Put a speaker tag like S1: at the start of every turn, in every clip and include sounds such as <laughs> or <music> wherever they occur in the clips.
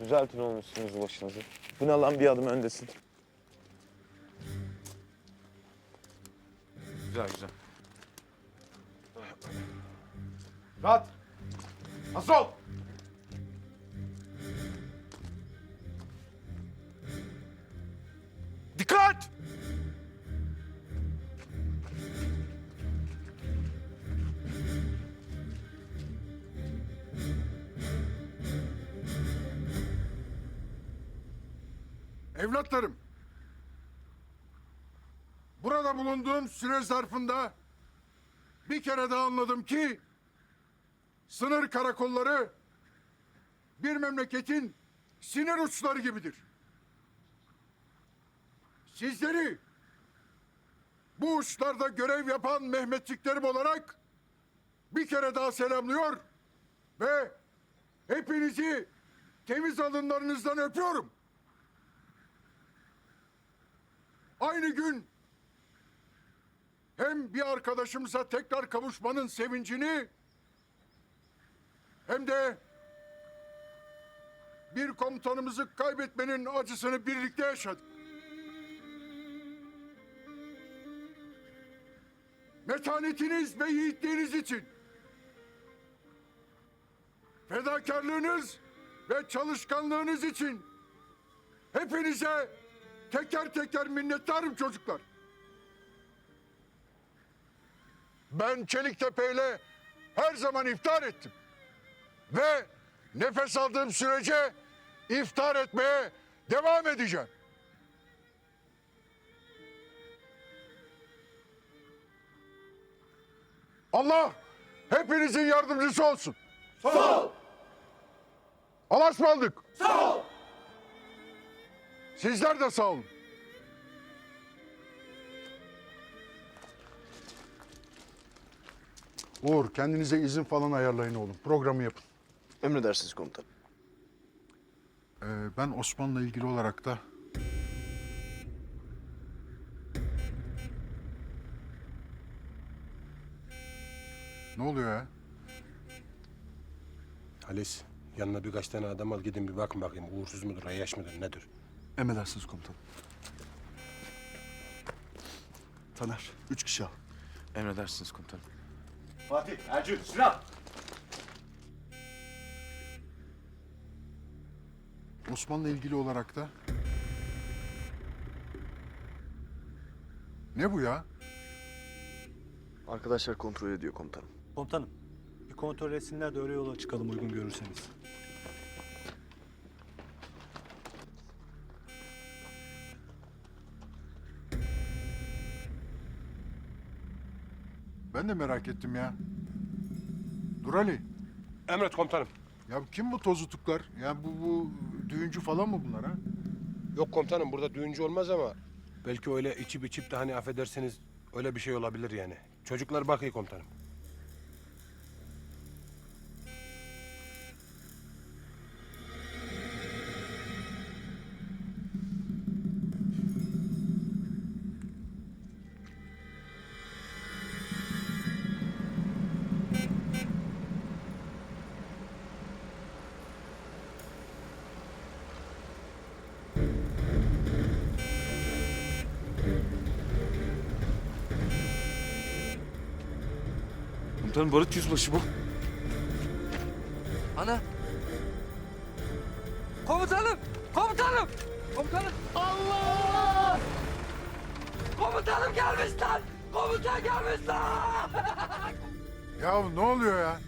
S1: Düzeltin oğlum üstünüzü başınızı. Bu ne lan bir adım öndesin. Güzel güzel.
S2: Rahat. Hazır ol. Dikkat!
S3: Evlatlarım, burada bulunduğum süre zarfında bir kere daha anladım ki sınır karakolları bir memleketin sinir uçları gibidir. Sizleri bu uçlarda görev yapan Mehmetçiklerim olarak bir kere daha selamlıyor ve hepinizi temiz alınlarınızdan öpüyorum. Aynı gün hem bir arkadaşımıza tekrar kavuşmanın sevincini hem de bir komutanımızı kaybetmenin acısını birlikte yaşadık. Metanetiniz ve yiğitliğiniz için fedakarlığınız ve çalışkanlığınız için hepinize teker teker minnettarım çocuklar. Ben Çeliktepe ile her zaman iftar ettim. Ve nefes aldığım sürece iftar etmeye devam edeceğim. Allah hepinizin yardımcısı olsun. Sağ ol. Allah'a ısmarladık. Sizler de sağ olun. Uğur kendinize izin falan ayarlayın oğlum. Programı yapın.
S4: Emredersiniz komutanım.
S3: Ee, ben Osman'la ilgili olarak da Ne oluyor ya?
S5: Halis, yanına birkaç tane adam al gidin bir bakın bakayım. Uğursuz mudur, ayyaş mıdır, nedir?
S4: Emredersiniz komutanım. Taner, üç kişi al.
S1: Emredersiniz komutanım.
S2: Fatih, Ercü, Sinan.
S3: Osman'la ilgili olarak da Ne bu ya?
S4: Arkadaşlar kontrol ediyor komutanım.
S6: Komutanım, bir kontrol etsinler de öyle yola çıkalım uygun görürseniz.
S3: Ben de merak ettim ya. Dur Ali.
S5: Emret komutanım.
S3: Ya kim bu tozutuklar? Ya bu, bu düğüncü falan mı bunlar ha?
S5: Yok komutanım burada düğüncü olmaz ama belki öyle içip içip de hani affedersiniz öyle bir şey olabilir yani. Çocuklar bakıyor komutanım.
S1: Komutanım Barut Yüzbaşı bu.
S7: Ana. Komutanım! Komutanım! Komutanım! Allah! Komutanım gelmiş lan! Komutan gelmiş lan! <laughs>
S3: Ya ne oluyor ya?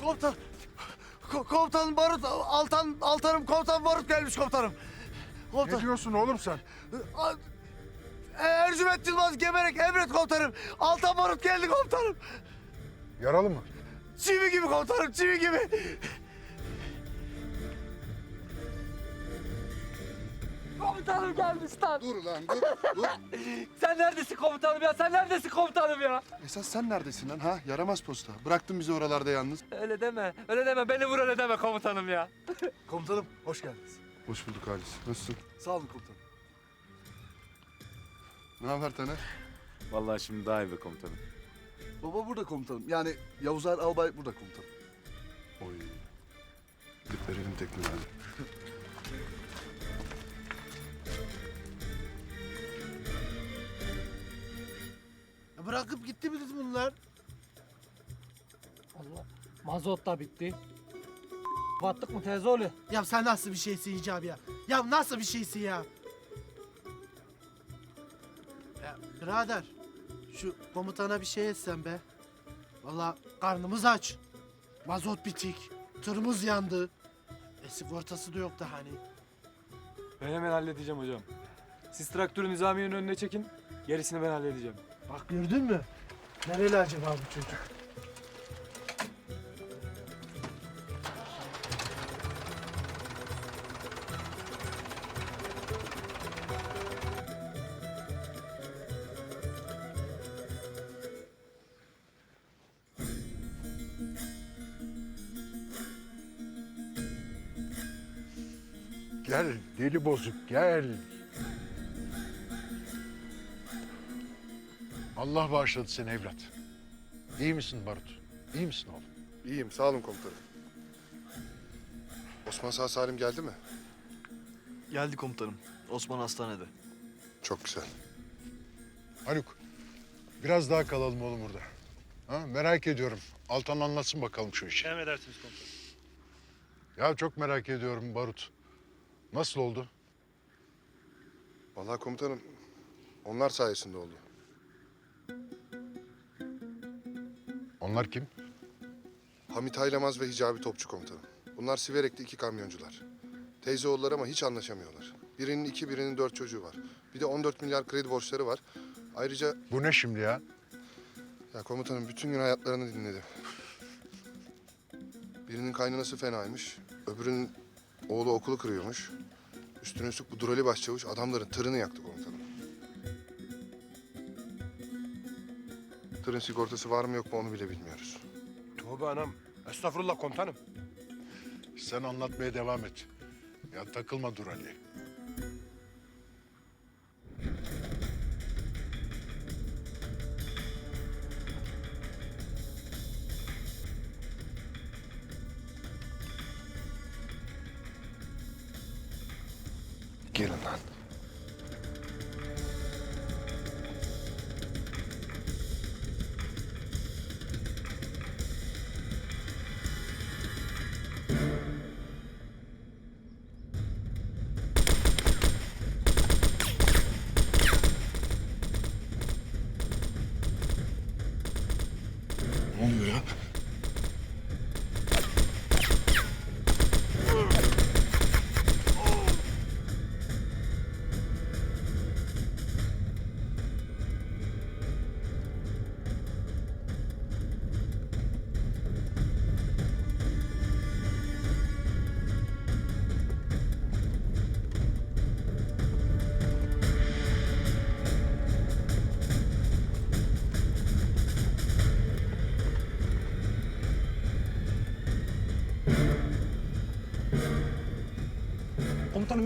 S4: Komutan, ko- komutanım Barut, Altan, Altanım, komutan Barut gelmiş komutanım.
S3: Ne diyorsun oğlum sen?
S4: A- Ercüment Yılmaz geberek emret komutanım. Altan Barut geldi komutanım.
S3: Yaralı mı?
S4: Çivi gibi komutanım, çivi gibi.
S7: Komutanım gelmiş lan!
S8: Dur lan dur. dur. <laughs>
S7: Sen neredesin komutanım ya? Sen neredesin komutanım ya?
S8: Esas sen neredesin lan ha? Yaramaz posta. Bıraktın bizi oralarda yalnız.
S7: Öyle deme, öyle deme. Beni vur öyle deme komutanım ya. <laughs>
S4: Komutanım, hoş geldiniz.
S8: Hoş bulduk Halis. Nasılsın?
S4: Sağ olun komutanım.
S8: Ne haber Taner?
S2: Vallahi şimdi daha iyi be komutanım.
S4: Baba burada komutanım. Yani Yavuzlar Albay burada komutanım.
S8: Oy. Gidip verelim tekneleri. <laughs>
S4: bırakıp gitti mi bunlar?
S7: Allah. Mazot da bitti. Battık mı teyze oğlu?
S9: Ya sen nasıl bir şeysin Hicabi ya? Ya nasıl bir şeysin ya? Ya birader, şu komutana bir şey etsen be. Vallahi karnımız aç. Mazot bitik. Tırımız yandı. E sigortası da yok da hani.
S6: Ben hemen halledeceğim hocam. Siz traktörü nizamiyenin önüne çekin. Gerisini ben halledeceğim.
S9: Bak gördün mü? Nereli acaba bu çocuk?
S3: Gel deli bozuk gel. Allah bağışladı seni evlat. İyi misin Barut? İyi misin oğlum?
S8: İyiyim sağ olun komutanım. Osman sağ salim geldi mi?
S4: Geldi komutanım. Osman hastanede.
S8: Çok güzel.
S3: Haluk biraz daha kalalım oğlum burada. Ha, merak ediyorum. Altan anlatsın bakalım şu işi.
S6: Emredersiniz komutanım.
S3: Ya çok merak ediyorum Barut. Nasıl oldu?
S8: Vallahi komutanım onlar sayesinde oldu.
S3: Onlar kim?
S8: Hamit Haylamaz ve Hicabi Topçu komutanım. Bunlar Siverek'te iki kamyoncular. Teyze oğulları ama hiç anlaşamıyorlar. Birinin iki, birinin dört çocuğu var. Bir de 14 milyar kredi borçları var. Ayrıca
S3: Bu ne şimdi ya?
S8: ya komutanım bütün gün hayatlarını dinledim. Birinin kaynanası fenaymış. Öbürünün oğlu okulu kırıyormuş. Üstüne üstlük bu Durali başçavuş adamların tırını yaktı komutanım. Tırın sigortası var mı yok mu onu bile bilmiyoruz.
S5: Tövbe anam. Estağfurullah komutanım.
S3: Sen anlatmaya devam et. Ya takılma dur Ali.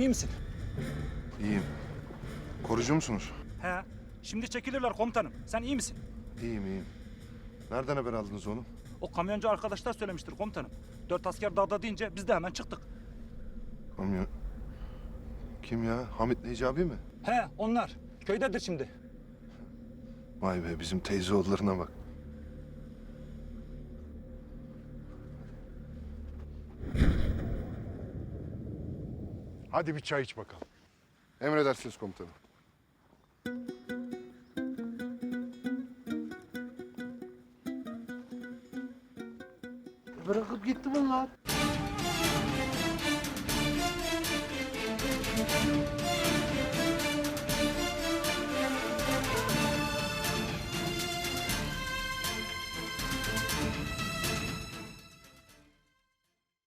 S6: İyi misin?
S8: İyiyim. Korucu musunuz?
S6: He. Şimdi çekilirler komutanım. Sen iyi misin?
S8: İyiyim iyiyim. Nereden haber aldınız onu?
S6: O kamyoncu arkadaşlar söylemiştir komutanım. Dört asker dağda deyince biz de hemen çıktık.
S8: Kamyon... Kim ya? Hamit Necabi mi?
S6: He onlar. Köydedir şimdi.
S8: Vay be bizim teyze oğullarına bak.
S3: Hadi bir çay iç bakalım.
S8: Emredersiniz komutanım.
S9: Bırakıp gitti bunlar.